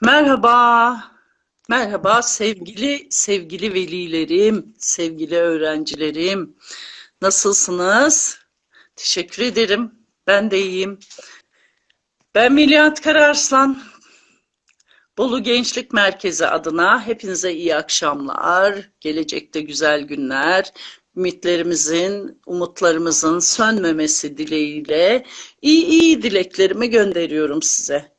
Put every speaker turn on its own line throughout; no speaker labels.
Merhaba. Merhaba sevgili sevgili velilerim, sevgili öğrencilerim. Nasılsınız? Teşekkür ederim. Ben de iyiyim. Ben Melihat Kararslan. Bolu Gençlik Merkezi adına hepinize iyi akşamlar. Gelecekte güzel günler. Ümitlerimizin, umutlarımızın sönmemesi dileğiyle iyi iyi dileklerimi gönderiyorum size.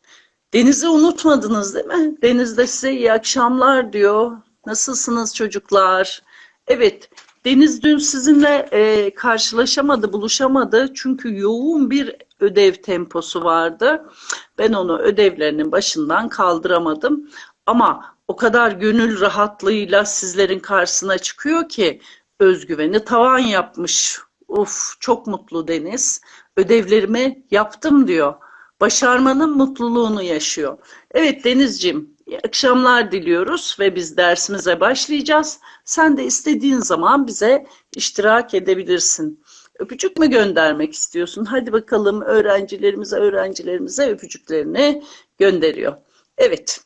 Deniz'i unutmadınız değil mi? Deniz de size iyi akşamlar diyor. Nasılsınız çocuklar? Evet, Deniz dün sizinle e, karşılaşamadı, buluşamadı. Çünkü yoğun bir ödev temposu vardı. Ben onu ödevlerinin başından kaldıramadım. Ama o kadar gönül rahatlığıyla sizlerin karşısına çıkıyor ki özgüveni tavan yapmış. Uf, çok mutlu Deniz. Ödevlerimi yaptım diyor başarmanın mutluluğunu yaşıyor. Evet Denizciğim, akşamlar diliyoruz ve biz dersimize başlayacağız. Sen de istediğin zaman bize iştirak edebilirsin. Öpücük mü göndermek istiyorsun? Hadi bakalım öğrencilerimize öğrencilerimize öpücüklerini gönderiyor. Evet.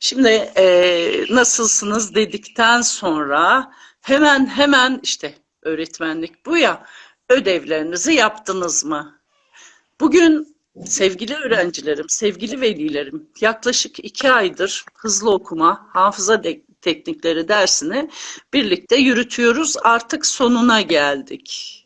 Şimdi e, nasılsınız dedikten sonra hemen hemen işte öğretmenlik bu ya ödevlerinizi yaptınız mı? Bugün sevgili öğrencilerim, sevgili velilerim yaklaşık iki aydır hızlı okuma, hafıza teknikleri dersini birlikte yürütüyoruz. Artık sonuna geldik.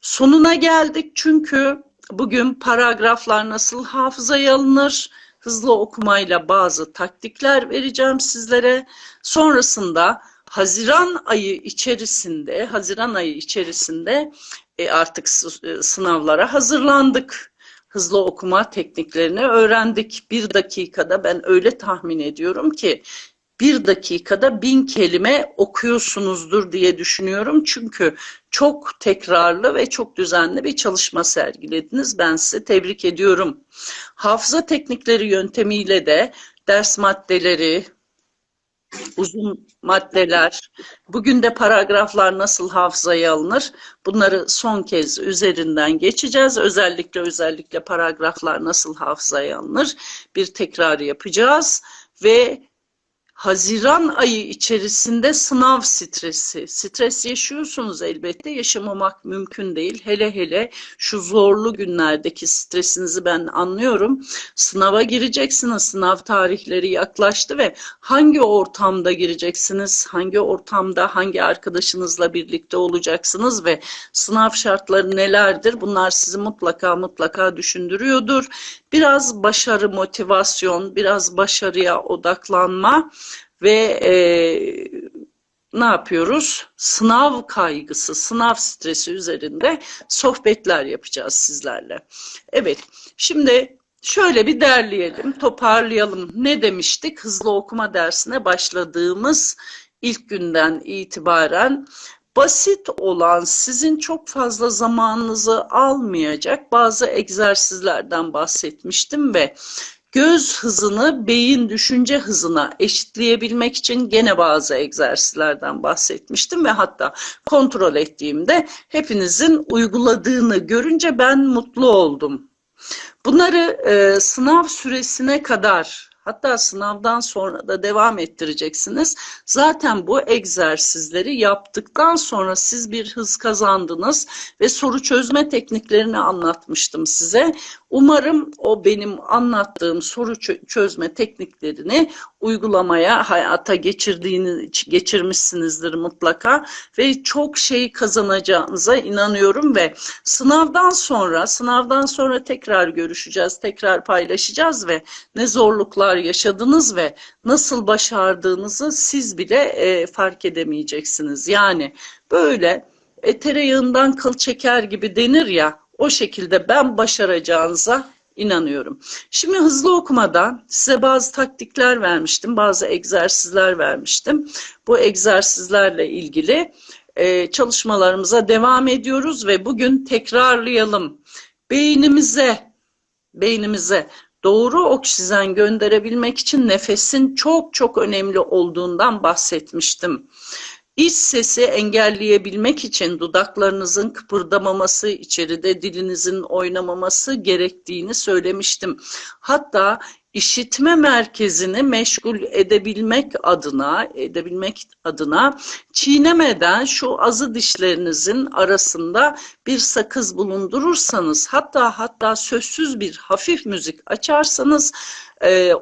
Sonuna geldik çünkü bugün paragraflar nasıl hafızaya alınır, hızlı okumayla bazı taktikler vereceğim sizlere. Sonrasında Haziran ayı içerisinde, Haziran ayı içerisinde e, artık e, sınavlara hazırlandık. Hızlı okuma tekniklerini öğrendik. Bir dakikada ben öyle tahmin ediyorum ki bir dakikada bin kelime okuyorsunuzdur diye düşünüyorum. Çünkü çok tekrarlı ve çok düzenli bir çalışma sergilediniz. Ben size tebrik ediyorum. Hafıza teknikleri yöntemiyle de ders maddeleri, uzun maddeler, bugün de paragraflar nasıl hafızaya alınır? Bunları son kez üzerinden geçeceğiz. Özellikle özellikle paragraflar nasıl hafızaya alınır? Bir tekrar yapacağız ve Haziran ayı içerisinde sınav stresi. Stres yaşıyorsunuz elbette. Yaşamamak mümkün değil. Hele hele şu zorlu günlerdeki stresinizi ben anlıyorum. Sınava gireceksiniz. Sınav tarihleri yaklaştı ve hangi ortamda gireceksiniz? Hangi ortamda hangi arkadaşınızla birlikte olacaksınız ve sınav şartları nelerdir? Bunlar sizi mutlaka mutlaka düşündürüyordur. Biraz başarı motivasyon, biraz başarıya odaklanma ve e, ne yapıyoruz? Sınav kaygısı, sınav stresi üzerinde sohbetler yapacağız sizlerle. Evet, şimdi şöyle bir derleyelim, toparlayalım. Ne demiştik? Hızlı okuma dersine başladığımız ilk günden itibaren basit olan sizin çok fazla zamanınızı almayacak bazı egzersizlerden bahsetmiştim ve göz hızını beyin düşünce hızına eşitleyebilmek için gene bazı egzersizlerden bahsetmiştim ve hatta kontrol ettiğimde hepinizin uyguladığını görünce ben mutlu oldum. Bunları e, sınav süresine kadar Hatta sınavdan sonra da devam ettireceksiniz. Zaten bu egzersizleri yaptıktan sonra siz bir hız kazandınız ve soru çözme tekniklerini anlatmıştım size. Umarım o benim anlattığım soru çözme tekniklerini uygulamaya hayata geçirdiğini geçirmişsinizdir mutlaka ve çok şey kazanacağınıza inanıyorum ve sınavdan sonra sınavdan sonra tekrar görüşeceğiz, tekrar paylaşacağız ve ne zorluklar yaşadınız ve nasıl başardığınızı siz bile e, fark edemeyeceksiniz. Yani böyle e, tereyağından kıl çeker gibi denir ya o şekilde ben başaracağınıza inanıyorum. Şimdi hızlı okumada size bazı taktikler vermiştim, bazı egzersizler vermiştim. Bu egzersizlerle ilgili e, çalışmalarımıza devam ediyoruz ve bugün tekrarlayalım. Beynimize, beynimize doğru oksijen gönderebilmek için nefesin çok çok önemli olduğundan bahsetmiştim. İç sesi engelleyebilmek için dudaklarınızın kıpırdamaması, içeride dilinizin oynamaması gerektiğini söylemiştim. Hatta işitme merkezini meşgul edebilmek adına edebilmek adına çiğnemeden şu azı dişlerinizin arasında bir sakız bulundurursanız hatta hatta sözsüz bir hafif müzik açarsanız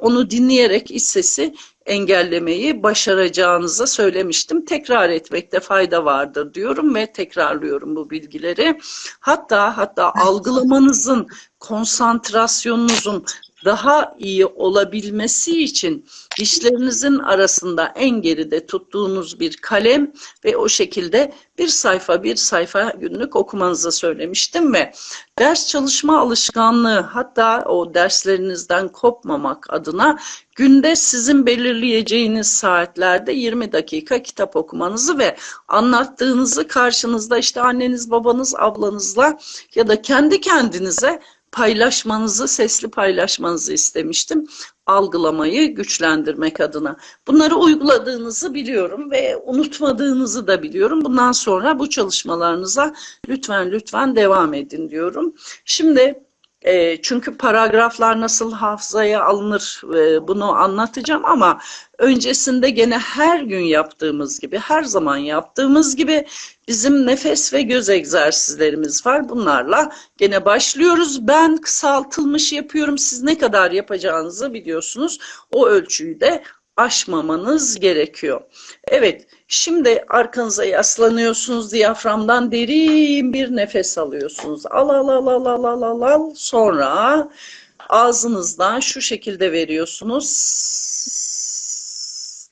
onu dinleyerek iç sesi engellemeyi başaracağınızı söylemiştim. Tekrar etmekte fayda vardır diyorum ve tekrarlıyorum bu bilgileri. Hatta hatta algılamanızın, konsantrasyonunuzun daha iyi olabilmesi için dişlerinizin arasında en geride tuttuğunuz bir kalem ve o şekilde bir sayfa bir sayfa günlük okumanızı söylemiştim ve ders çalışma alışkanlığı hatta o derslerinizden kopmamak adına günde sizin belirleyeceğiniz saatlerde 20 dakika kitap okumanızı ve anlattığınızı karşınızda işte anneniz, babanız, ablanızla ya da kendi kendinize paylaşmanızı, sesli paylaşmanızı istemiştim. Algılamayı güçlendirmek adına. Bunları uyguladığınızı biliyorum ve unutmadığınızı da biliyorum. Bundan sonra bu çalışmalarınıza lütfen lütfen devam edin diyorum. Şimdi e, çünkü paragraflar nasıl hafızaya alınır e, bunu anlatacağım ama öncesinde gene her gün yaptığımız gibi, her zaman yaptığımız gibi bizim nefes ve göz egzersizlerimiz var. Bunlarla gene başlıyoruz. Ben kısaltılmış yapıyorum. Siz ne kadar yapacağınızı biliyorsunuz. O ölçüyü de aşmamanız gerekiyor. Evet, şimdi arkanıza yaslanıyorsunuz. Diyaframdan derin bir nefes alıyorsunuz. Al al al al al al al al. Sonra ağzınızdan şu şekilde veriyorsunuz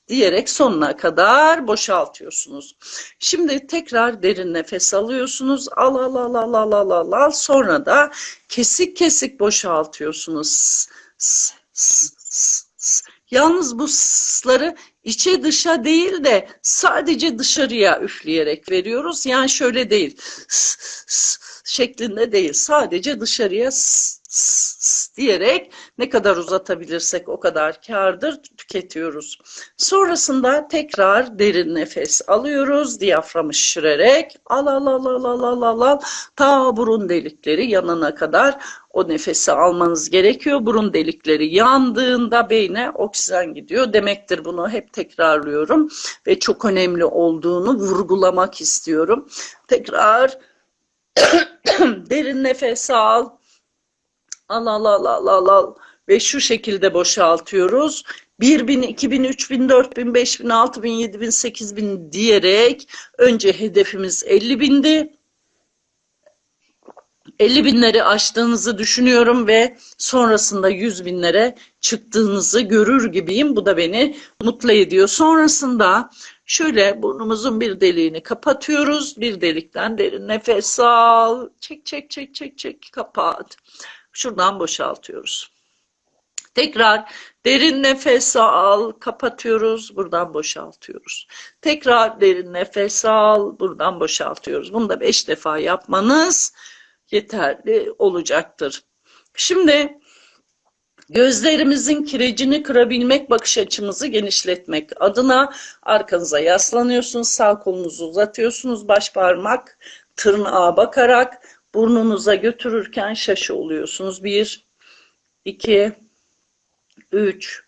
diyerek sonuna kadar boşaltıyorsunuz. Şimdi tekrar derin nefes alıyorsunuz. Al al al al al al al al. Sonra da kesik kesik boşaltıyorsunuz. S, s, s, s. Yalnız bu sları içe dışa değil de sadece dışarıya üfleyerek veriyoruz. Yani şöyle değil. S, şeklinde değil. Sadece dışarıya s, s diyerek ne kadar uzatabilirsek o kadar kardır tüketiyoruz. Sonrasında tekrar derin nefes alıyoruz. Diyaframı şişirerek al al al al al al al al ta burun delikleri yanana kadar o nefesi almanız gerekiyor. Burun delikleri yandığında beyne oksijen gidiyor. Demektir bunu hep tekrarlıyorum ve çok önemli olduğunu vurgulamak istiyorum. Tekrar derin nefes al. Al al al al al al ve şu şekilde boşaltıyoruz. 1000, 2000, 3000, 4000, 5000, 6000, 7000, 8000 diyerek önce hedefimiz 50 bindi. 50 binleri aştığınızı düşünüyorum ve sonrasında 100 binlere çıktığınızı görür gibiyim. Bu da beni mutlu ediyor. Sonrasında şöyle burnumuzun bir deliğini kapatıyoruz. Bir delikten derin nefes al. Çek çek çek çek çek kapat. Şuradan boşaltıyoruz. Tekrar derin nefes al, kapatıyoruz, buradan boşaltıyoruz. Tekrar derin nefes al, buradan boşaltıyoruz. Bunu da beş defa yapmanız yeterli olacaktır. Şimdi gözlerimizin kirecini kırabilmek, bakış açımızı genişletmek adına arkanıza yaslanıyorsunuz, sağ kolunuzu uzatıyorsunuz, baş parmak tırnağa bakarak burnunuza götürürken şaşı oluyorsunuz. Bir, iki, üç,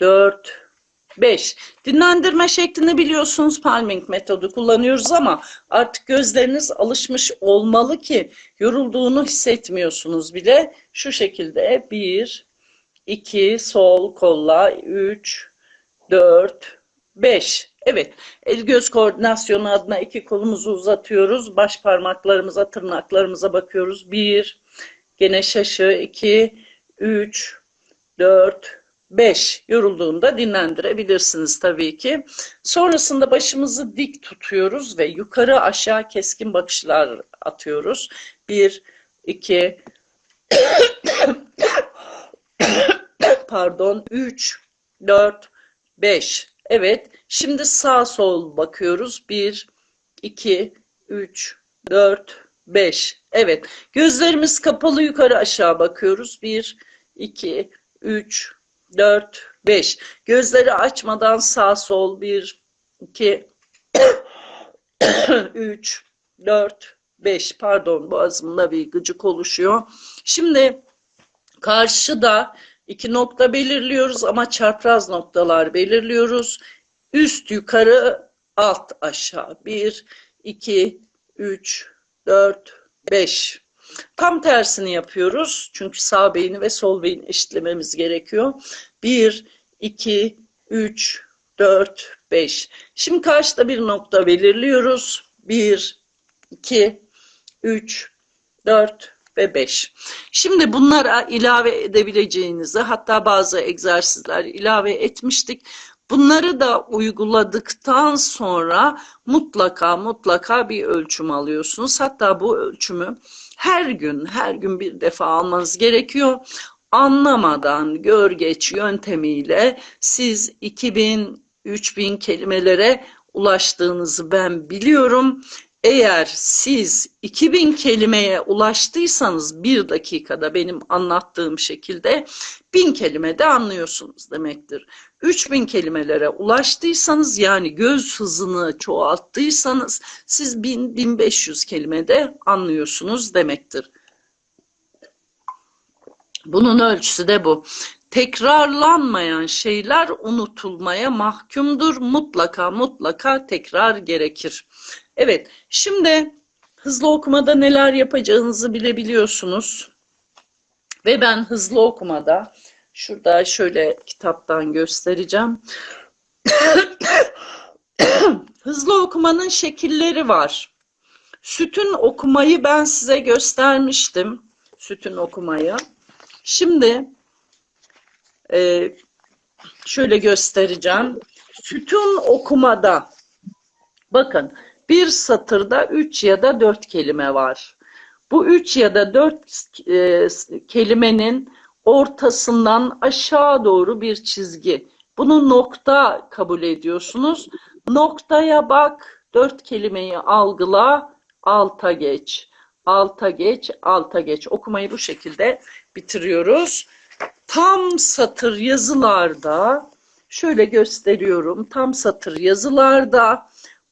dört, 5. Dinlendirme şeklini biliyorsunuz palming metodu kullanıyoruz ama artık gözleriniz alışmış olmalı ki yorulduğunu hissetmiyorsunuz bile. Şu şekilde 1, 2, sol kolla 3, 4, 5. Evet el göz koordinasyonu adına iki kolumuzu uzatıyoruz. Baş parmaklarımıza tırnaklarımıza bakıyoruz. 1, gene şaşı 2, 3, 4, 5 yorulduğunda dinlendirebilirsiniz tabii ki. Sonrasında başımızı dik tutuyoruz ve yukarı aşağı keskin bakışlar atıyoruz. 1, 2, pardon 3, 4, 5. Evet şimdi sağ sol bakıyoruz. 1, 2, 3, 4, 5. Evet gözlerimiz kapalı yukarı aşağı bakıyoruz. 1, 2, 3, 4, 5. Gözleri açmadan sağ sol 1, 2, 3, 4, 5. Pardon boğazımda bir gıcık oluşuyor. Şimdi karşıda iki nokta belirliyoruz ama çapraz noktalar belirliyoruz. Üst yukarı alt aşağı. 1, 2, 3, 4, 5. Tam tersini yapıyoruz. Çünkü sağ beyni ve sol beyni eşitlememiz gerekiyor. 1, 2, 3, 4, 5. Şimdi karşıda bir nokta belirliyoruz. 1, 2, 3, 4 ve 5. Şimdi bunlara ilave edebileceğinizi hatta bazı egzersizler ilave etmiştik. Bunları da uyguladıktan sonra mutlaka mutlaka bir ölçüm alıyorsunuz. Hatta bu ölçümü her gün her gün bir defa almanız gerekiyor. Anlamadan görgeç yöntemiyle siz 2000 3000 kelimelere ulaştığınızı ben biliyorum. Eğer siz 2000 kelimeye ulaştıysanız bir dakikada benim anlattığım şekilde 1000 kelimede anlıyorsunuz demektir. 3000 kelimelere ulaştıysanız yani göz hızını çoğalttıysanız siz 1000-1500 kelimede anlıyorsunuz demektir. Bunun ölçüsü de bu. Tekrarlanmayan şeyler unutulmaya mahkumdur. Mutlaka mutlaka tekrar gerekir. Evet, şimdi hızlı okumada neler yapacağınızı bilebiliyorsunuz. Ve ben hızlı okumada şurada şöyle kitaptan göstereceğim. hızlı okumanın şekilleri var. Sütün okumayı ben size göstermiştim. Sütün okumayı. Şimdi e, şöyle göstereceğim. Sütun okumada bakın bir satırda üç ya da dört kelime var. Bu üç ya da dört e, kelimenin ortasından aşağı doğru bir çizgi. Bunu nokta kabul ediyorsunuz. Noktaya bak, dört kelimeyi algıla, alta geç. Alta geç, alta geç. Okumayı bu şekilde bitiriyoruz. Tam satır yazılarda şöyle gösteriyorum. Tam satır yazılarda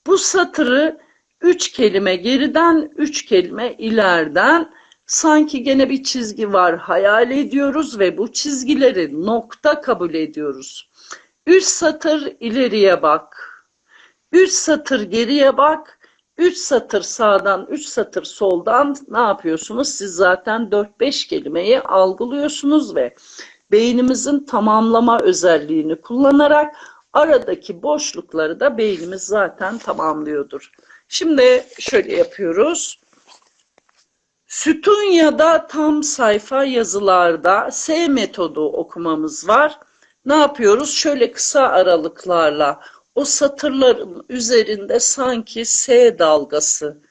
bu satırı üç kelime geriden, üç kelime ileriden sanki gene bir çizgi var hayal ediyoruz ve bu çizgileri nokta kabul ediyoruz. Üç satır ileriye bak. Üç satır geriye bak. Üç satır sağdan, üç satır soldan ne yapıyorsunuz? Siz zaten 4-5 kelimeyi algılıyorsunuz ve beynimizin tamamlama özelliğini kullanarak aradaki boşlukları da beynimiz zaten tamamlıyordur. Şimdi şöyle yapıyoruz. Sütun ya da tam sayfa yazılarda S metodu okumamız var. Ne yapıyoruz? Şöyle kısa aralıklarla o satırların üzerinde sanki S dalgası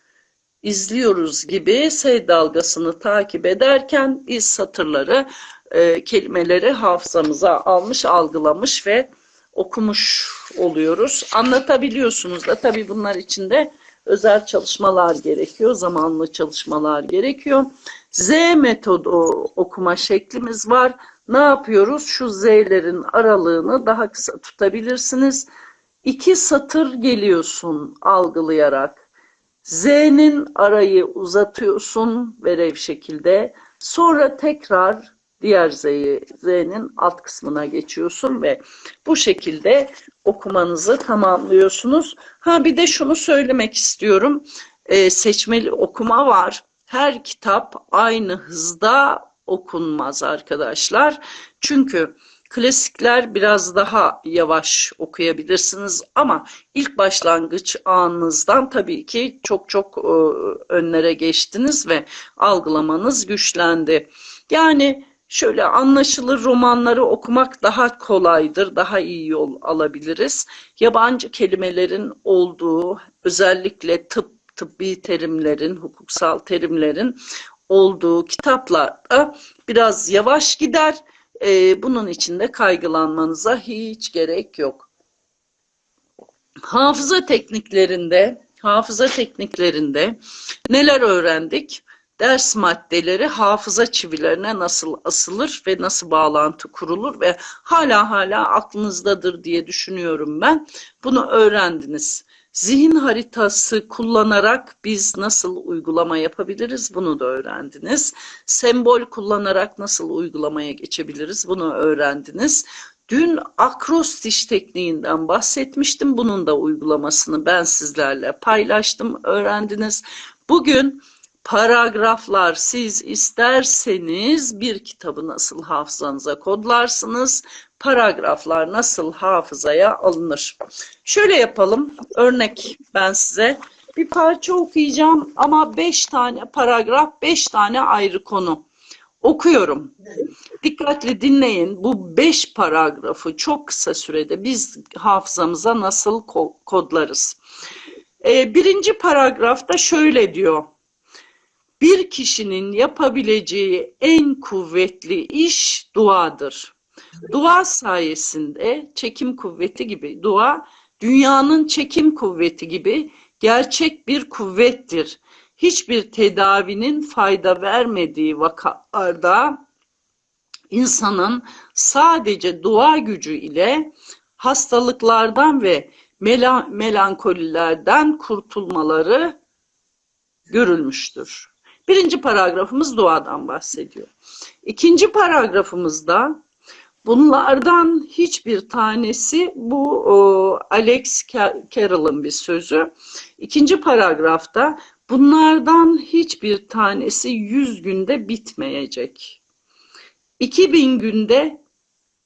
izliyoruz gibi S dalgasını takip ederken biz satırları, e, kelimeleri hafızamıza almış, algılamış ve okumuş oluyoruz. Anlatabiliyorsunuz da tabii bunlar içinde özel çalışmalar gerekiyor, zamanlı çalışmalar gerekiyor. Z metodu okuma şeklimiz var. Ne yapıyoruz? Şu Z'lerin aralığını daha kısa tutabilirsiniz iki satır geliyorsun algılayarak. Z'nin arayı uzatıyorsun verev şekilde. Sonra tekrar diğer Z'yi, Z'nin alt kısmına geçiyorsun ve bu şekilde okumanızı tamamlıyorsunuz. Ha bir de şunu söylemek istiyorum. Ee, seçmeli okuma var. Her kitap aynı hızda okunmaz arkadaşlar. Çünkü Klasikler biraz daha yavaş okuyabilirsiniz ama ilk başlangıç anınızdan tabii ki çok çok e, önlere geçtiniz ve algılamanız güçlendi. Yani şöyle anlaşılır romanları okumak daha kolaydır, daha iyi yol alabiliriz. Yabancı kelimelerin olduğu, özellikle tıp, tıbbi terimlerin, hukuksal terimlerin olduğu kitaplarda biraz yavaş gider e, bunun için de kaygılanmanıza hiç gerek yok. Hafıza tekniklerinde, hafıza tekniklerinde neler öğrendik? Ders maddeleri hafıza çivilerine nasıl asılır ve nasıl bağlantı kurulur ve hala hala aklınızdadır diye düşünüyorum ben. Bunu öğrendiniz. Zihin haritası kullanarak biz nasıl uygulama yapabiliriz bunu da öğrendiniz. Sembol kullanarak nasıl uygulamaya geçebiliriz bunu öğrendiniz. Dün akrostiş tekniğinden bahsetmiştim. Bunun da uygulamasını ben sizlerle paylaştım, öğrendiniz. Bugün paragraflar siz isterseniz bir kitabı nasıl hafızanıza kodlarsınız, paragraflar nasıl hafızaya alınır. Şöyle yapalım, örnek ben size bir parça okuyacağım ama beş tane paragraf, beş tane ayrı konu. Okuyorum. Dikkatli dinleyin. Bu beş paragrafı çok kısa sürede biz hafızamıza nasıl ko- kodlarız? Ee, birinci paragrafta şöyle diyor. Bir kişinin yapabileceği en kuvvetli iş duadır. Dua sayesinde çekim kuvveti gibi dua dünyanın çekim kuvveti gibi gerçek bir kuvvettir. Hiçbir tedavinin fayda vermediği vakalarda insanın sadece dua gücü ile hastalıklardan ve mela- melankolilerden kurtulmaları görülmüştür. Birinci paragrafımız duadan bahsediyor. İkinci paragrafımızda bunlardan hiçbir tanesi bu Alex Ca- Carroll'ın bir sözü. İkinci paragrafta bunlardan hiçbir tanesi 100 günde bitmeyecek. 2000 günde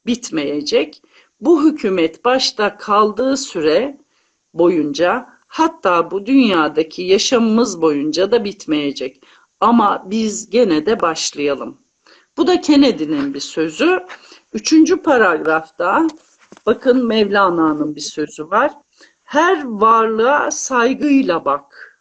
bitmeyecek. Bu hükümet başta kaldığı süre boyunca hatta bu dünyadaki yaşamımız boyunca da bitmeyecek. Ama biz gene de başlayalım. Bu da Kennedy'nin bir sözü. Üçüncü paragrafta bakın Mevlana'nın bir sözü var. Her varlığa saygıyla bak.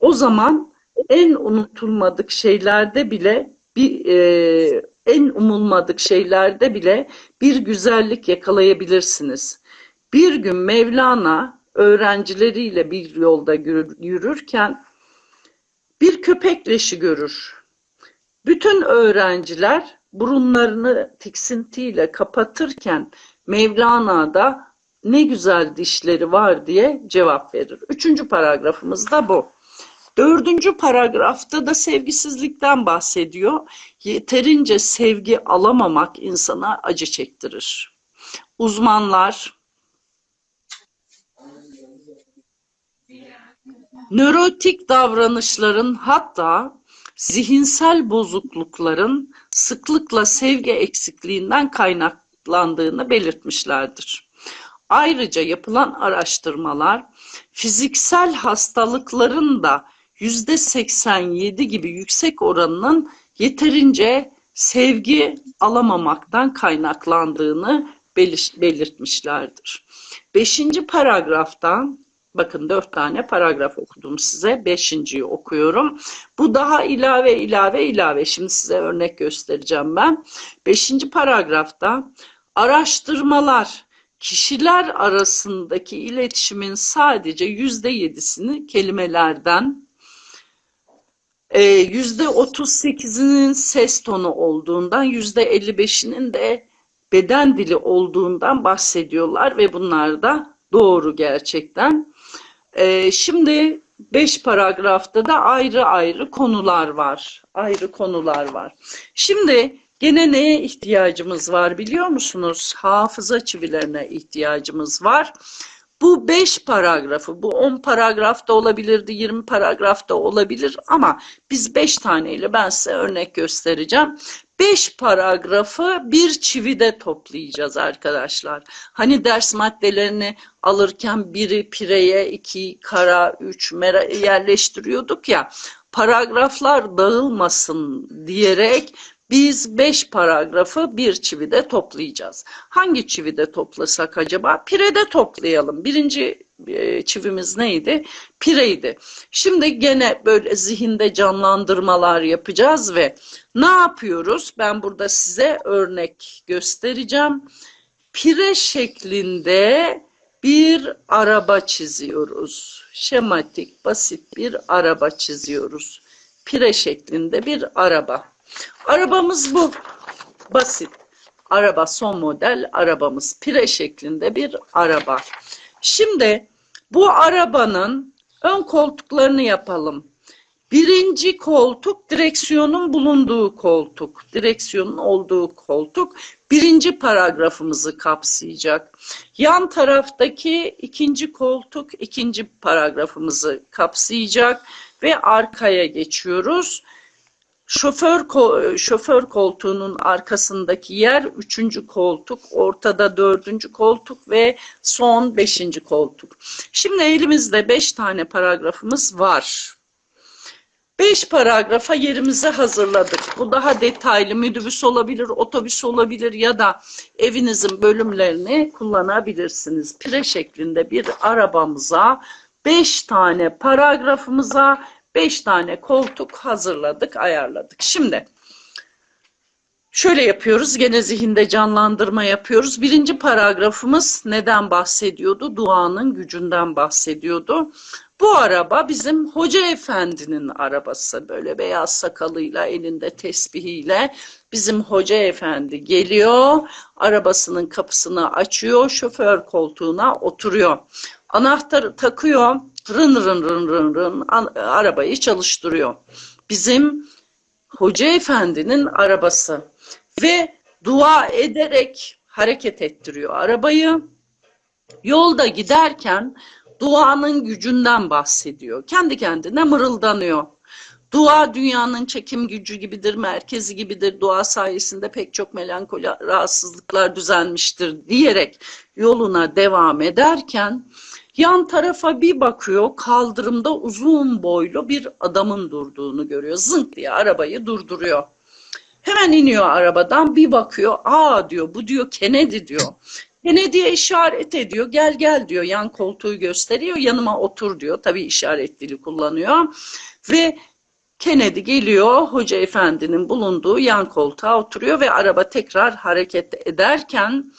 O zaman en unutulmadık şeylerde bile bir e, en umulmadık şeylerde bile bir güzellik yakalayabilirsiniz. Bir gün Mevlana öğrencileriyle bir yolda yürür- yürürken bir köpek leşi görür. Bütün öğrenciler burunlarını tiksintiyle kapatırken Mevlana da ne güzel dişleri var diye cevap verir. Üçüncü paragrafımız da bu. Dördüncü paragrafta da sevgisizlikten bahsediyor. Yeterince sevgi alamamak insana acı çektirir. Uzmanlar nörotik davranışların hatta zihinsel bozuklukların sıklıkla sevgi eksikliğinden kaynaklandığını belirtmişlerdir. Ayrıca yapılan araştırmalar fiziksel hastalıkların da yüzde 87 gibi yüksek oranının yeterince sevgi alamamaktan kaynaklandığını belir- belirtmişlerdir. Beşinci paragraftan bakın dört tane paragraf okudum size. Beşinciyi okuyorum. Bu daha ilave ilave ilave. Şimdi size örnek göstereceğim ben. Beşinci paragrafta araştırmalar kişiler arasındaki iletişimin sadece yüzde yedisini kelimelerden e, yüzde otuz sekizinin ses tonu olduğundan yüzde elli beşinin de beden dili olduğundan bahsediyorlar ve bunlar da doğru gerçekten. E, şimdi beş paragrafta da ayrı ayrı konular var. Ayrı konular var. Şimdi gene neye ihtiyacımız var biliyor musunuz? Hafıza çivilerine ihtiyacımız var. Bu beş paragrafı, bu on paragrafta olabilirdi, 20 paragrafta olabilir ama biz beş taneyle ben size örnek göstereceğim. Beş paragrafı bir çivide toplayacağız arkadaşlar. Hani ders maddelerini alırken biri pireye, iki kara, üç mera yerleştiriyorduk ya. Paragraflar dağılmasın diyerek biz beş paragrafı bir çivide toplayacağız. Hangi çivide toplasak acaba? Pirede toplayalım. Birinci e, çivimiz neydi? Pireydi. Şimdi gene böyle zihinde canlandırmalar yapacağız ve ne yapıyoruz? Ben burada size örnek göstereceğim. Pire şeklinde bir araba çiziyoruz. Şematik, basit bir araba çiziyoruz. Pire şeklinde bir araba. Arabamız bu. Basit. Araba son model arabamız. Pire şeklinde bir araba. Şimdi Bu arabanın ön koltuklarını yapalım. Birinci koltuk direksiyonun bulunduğu koltuk. Direksiyonun olduğu koltuk birinci paragrafımızı kapsayacak. Yan taraftaki ikinci koltuk ikinci paragrafımızı kapsayacak ve arkaya geçiyoruz. Şoför şoför koltuğunun arkasındaki yer üçüncü koltuk, ortada dördüncü koltuk ve son beşinci koltuk. Şimdi elimizde beş tane paragrafımız var. Beş paragrafa yerimizi hazırladık. Bu daha detaylı minibüs olabilir, otobüs olabilir ya da evinizin bölümlerini kullanabilirsiniz. Pire şeklinde bir arabamıza beş tane paragrafımıza beş tane koltuk hazırladık, ayarladık. Şimdi Şöyle yapıyoruz, gene zihinde canlandırma yapıyoruz. Birinci paragrafımız neden bahsediyordu? Duanın gücünden bahsediyordu. Bu araba bizim hoca efendinin arabası. Böyle beyaz sakalıyla, elinde tesbihiyle bizim hoca efendi geliyor. Arabasının kapısını açıyor, şoför koltuğuna oturuyor. Anahtarı takıyor, rın rın rın rın rın arabayı çalıştırıyor. Bizim hoca efendinin arabası ve dua ederek hareket ettiriyor arabayı. Yolda giderken duanın gücünden bahsediyor. Kendi kendine mırıldanıyor. Dua dünyanın çekim gücü gibidir, merkezi gibidir. Dua sayesinde pek çok melankoli rahatsızlıklar düzelmiştir diyerek yoluna devam ederken yan tarafa bir bakıyor kaldırımda uzun boylu bir adamın durduğunu görüyor. Zınk diye arabayı durduruyor. Hemen iniyor arabadan bir bakıyor. Aa diyor bu diyor Kennedy diyor. Kennedy'ye işaret ediyor. Gel gel diyor. Yan koltuğu gösteriyor. Yanıma otur diyor. Tabii işaret dili kullanıyor. Ve Kennedy geliyor. Hoca efendinin bulunduğu yan koltuğa oturuyor ve araba tekrar hareket ederken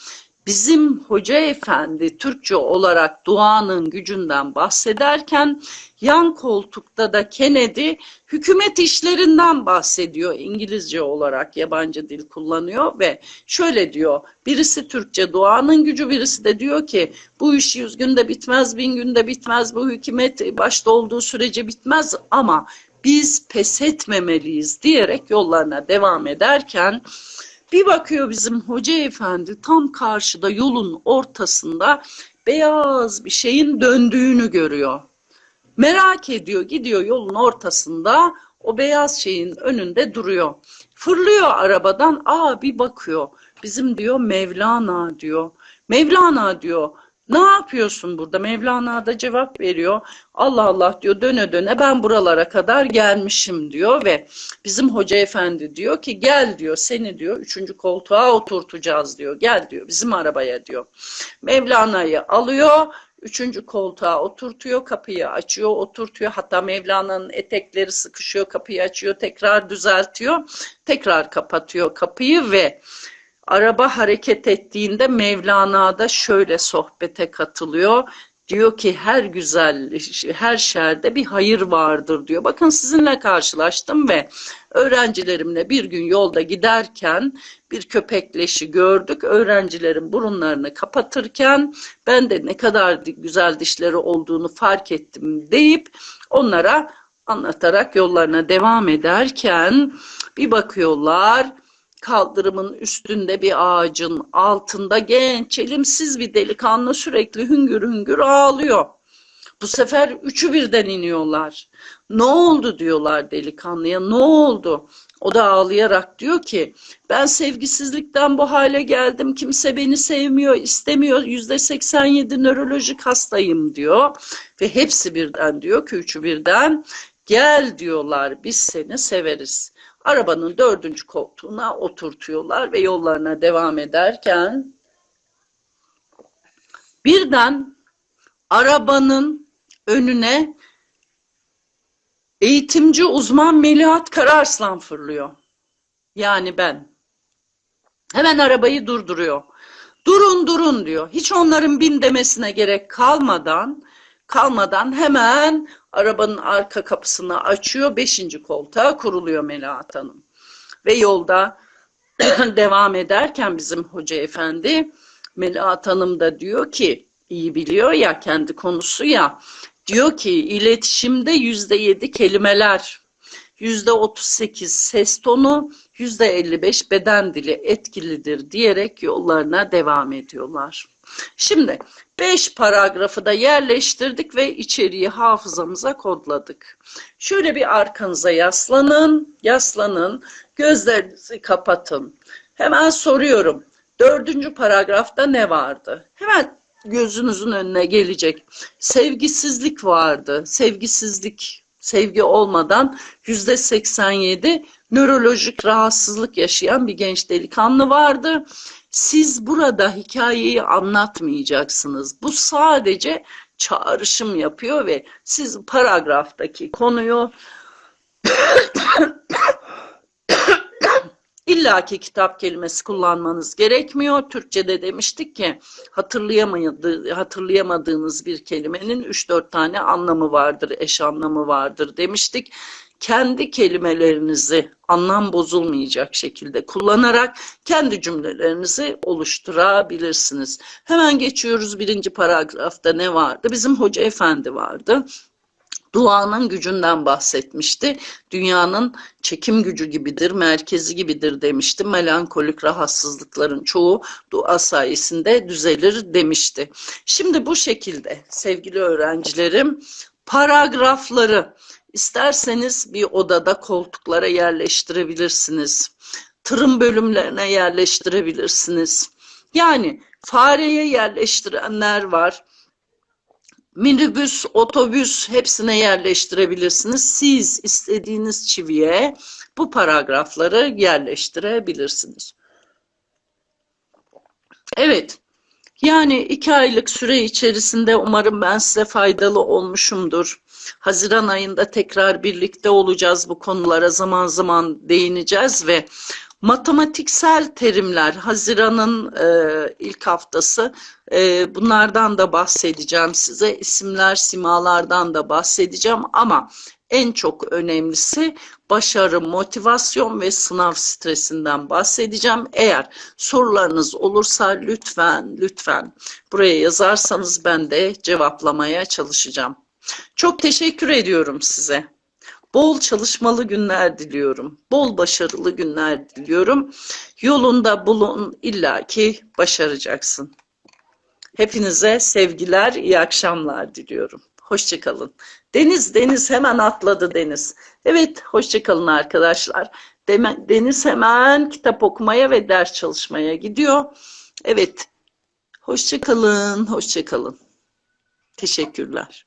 bizim hoca efendi Türkçe olarak duanın gücünden bahsederken yan koltukta da Kennedy hükümet işlerinden bahsediyor. İngilizce olarak yabancı dil kullanıyor ve şöyle diyor. Birisi Türkçe duanın gücü birisi de diyor ki bu iş yüz günde bitmez bin günde bitmez bu hükümet başta olduğu sürece bitmez ama biz pes etmemeliyiz diyerek yollarına devam ederken bir bakıyor bizim hoca efendi tam karşıda yolun ortasında beyaz bir şeyin döndüğünü görüyor. Merak ediyor gidiyor yolun ortasında o beyaz şeyin önünde duruyor. Fırlıyor arabadan aa bir bakıyor bizim diyor Mevlana diyor. Mevlana diyor ne yapıyorsun burada? Mevlana da cevap veriyor. Allah Allah diyor döne döne ben buralara kadar gelmişim diyor ve bizim hoca efendi diyor ki gel diyor seni diyor üçüncü koltuğa oturtacağız diyor. Gel diyor bizim arabaya diyor. Mevlana'yı alıyor Üçüncü koltuğa oturtuyor, kapıyı açıyor, oturtuyor. Hatta Mevlana'nın etekleri sıkışıyor, kapıyı açıyor, tekrar düzeltiyor, tekrar kapatıyor kapıyı ve araba hareket ettiğinde Mevlana da şöyle sohbete katılıyor. Diyor ki her güzel, her şerde bir hayır vardır diyor. Bakın sizinle karşılaştım ve öğrencilerimle bir gün yolda giderken bir köpek leşi gördük. Öğrencilerin burunlarını kapatırken ben de ne kadar güzel dişleri olduğunu fark ettim deyip onlara anlatarak yollarına devam ederken bir bakıyorlar kaldırımın üstünde bir ağacın altında genç, elimsiz bir delikanlı sürekli hüngür hüngür ağlıyor. Bu sefer üçü birden iniyorlar. Ne oldu diyorlar delikanlıya, ne oldu? O da ağlayarak diyor ki ben sevgisizlikten bu hale geldim. Kimse beni sevmiyor, istemiyor. Yüzde 87 nörolojik hastayım diyor. Ve hepsi birden diyor ki üçü birden gel diyorlar biz seni severiz arabanın dördüncü koltuğuna oturtuyorlar ve yollarına devam ederken birden arabanın önüne eğitimci uzman Melihat Kararslan fırlıyor. Yani ben. Hemen arabayı durduruyor. Durun durun diyor. Hiç onların bin demesine gerek kalmadan kalmadan hemen arabanın arka kapısını açıyor. Beşinci koltuğa kuruluyor Melahat Hanım. Ve yolda devam ederken bizim hoca efendi Melahat Hanım da diyor ki iyi biliyor ya kendi konusu ya. Diyor ki iletişimde yüzde yedi kelimeler, yüzde otuz sekiz ses tonu, yüzde elli beş beden dili etkilidir diyerek yollarına devam ediyorlar. Şimdi beş paragrafı da yerleştirdik ve içeriği hafızamıza kodladık. Şöyle bir arkanıza yaslanın, yaslanın, gözlerinizi kapatın. Hemen soruyorum. Dördüncü paragrafta ne vardı? Hemen gözünüzün önüne gelecek. Sevgisizlik vardı. Sevgisizlik, sevgi olmadan yüzde 87 nörolojik rahatsızlık yaşayan bir genç delikanlı vardı. Siz burada hikayeyi anlatmayacaksınız. Bu sadece çağrışım yapıyor ve siz paragraftaki konuyu illaki kitap kelimesi kullanmanız gerekmiyor. Türkçe'de demiştik ki hatırlayamadığı, hatırlayamadığınız bir kelimenin 3-4 tane anlamı vardır, eş anlamı vardır demiştik. Kendi kelimelerinizi anlam bozulmayacak şekilde kullanarak kendi cümlelerinizi oluşturabilirsiniz. Hemen geçiyoruz birinci paragrafta ne vardı? Bizim hoca efendi vardı duanın gücünden bahsetmişti. Dünyanın çekim gücü gibidir, merkezi gibidir demişti. Melankolik rahatsızlıkların çoğu dua sayesinde düzelir demişti. Şimdi bu şekilde sevgili öğrencilerim paragrafları isterseniz bir odada koltuklara yerleştirebilirsiniz. Tırın bölümlerine yerleştirebilirsiniz. Yani fareye yerleştirenler var minibüs, otobüs hepsine yerleştirebilirsiniz. Siz istediğiniz çiviye bu paragrafları yerleştirebilirsiniz. Evet. Yani iki aylık süre içerisinde umarım ben size faydalı olmuşumdur. Haziran ayında tekrar birlikte olacağız bu konulara zaman zaman değineceğiz ve matematiksel terimler Haziran'ın e, ilk haftası e, bunlardan da bahsedeceğim size isimler simalardan da bahsedeceğim ama en çok önemlisi başarı, motivasyon ve sınav stresinden bahsedeceğim. Eğer sorularınız olursa lütfen lütfen buraya yazarsanız ben de cevaplamaya çalışacağım. Çok teşekkür ediyorum size. Bol çalışmalı günler diliyorum. Bol başarılı günler diliyorum. Yolunda bulun illaki başaracaksın. Hepinize sevgiler, iyi akşamlar diliyorum. Hoşçakalın. Deniz, Deniz hemen atladı Deniz. Evet, hoşçakalın arkadaşlar. Deniz hemen kitap okumaya ve ders çalışmaya gidiyor. Evet, hoşçakalın, hoşçakalın. Teşekkürler.